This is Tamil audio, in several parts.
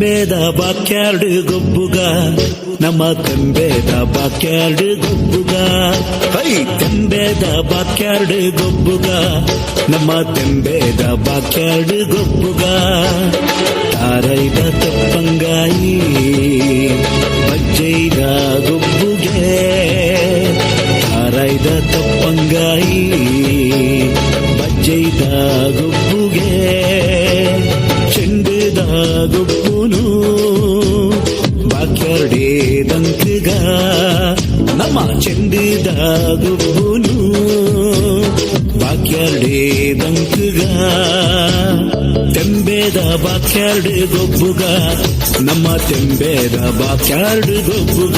ತೆಂಬೇದ ಬಾಕ್ಯಾರ್ಡು ಗೊಬ್ಬುಗ ನಮ್ಮ ತೆಂಬೇದ ಬಾಕ್ಯಾರ್ಡು ಗೊಬ್ಬುಗ ಹೈ ತೆಂಬೇದ ಬಾಕ್ಯಾರ್ಡು ಗೊಬ್ಬುಗ ನಮ್ಮ ತೆಂಬೇದ ಬಾಕ್ಯಾರ್ಡು ಗೊಬ್ಬುಗ ತಾರೈದ ತಪ್ಪಂಗಾಯಿ ಬಜ್ಜೈದ ಗೊಬ್ಬುಗೆ ತಾರೈದ ತಪ್ಪಂಗಾಯಿ ಬಜ್ಜೈದ ಗೊಬ್ಬುಗೆ ಚೆಂಡದ ಗೊಬ್ಬುನು మా ചെണ്ടുതാകുപോലു ബാക്കിയാളുടെ ബങ്കുക തെമ്പേത ബാക്കിയാളുടെ ഗൊപ്പുക നമ്മ തെമ്പേത ബാക്കിയാളുടെ ഗൊപ്പുക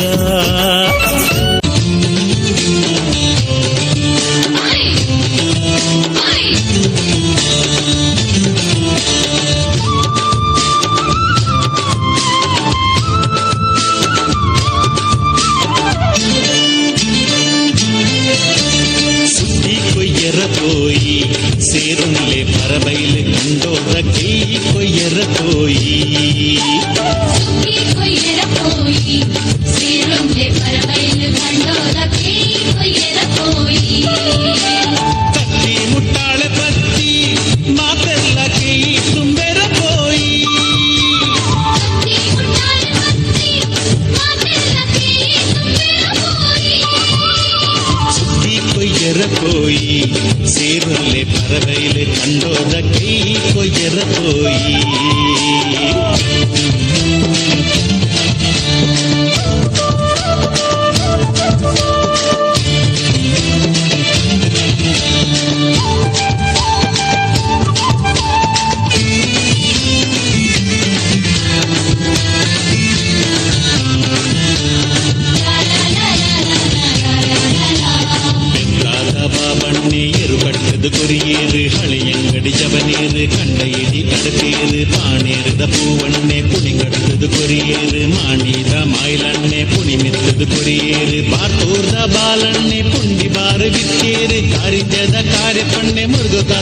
கொய்யற போய் சேருங்களே பறவையில் கண்டோர கை கொய்யற போய் சுத்தி கொய்யற போய் சேருங்களே பறவையில் கண்டோர கை கொய்யற போய் ಬೆಂಗಾದವ ಬಣ್ಣೇರು ಕಟ್ಟದು ಕೊರಿಯೇರು ಹಳೆಯಂಗಡಿ ಜವನೇರು ಕಂಡ ಇಡಿ ಕಡತೇರು ಪಾಣೇರದ ಪೂವಣ್ಣೆ ಪುಣಿ ಕಟ್ಟದು ಕೊರಿಯೇರು ಮಾಣಿದ ಮಾಯಿಲಣ್ಣೆ ಪುಣಿ ಮೆತ್ತದು ಕೊರಿಯೇರು ಬಾತೂರ್ದ ಬಾಲಣ್ಣೆ ಪುಂಡಿ ಬಾರು ಬಿತ್ತೇರು ಕಾರಿದ್ಯದ ಕಾರ್ಯಪಣ್ಣೆ ಮುರುಗುಗ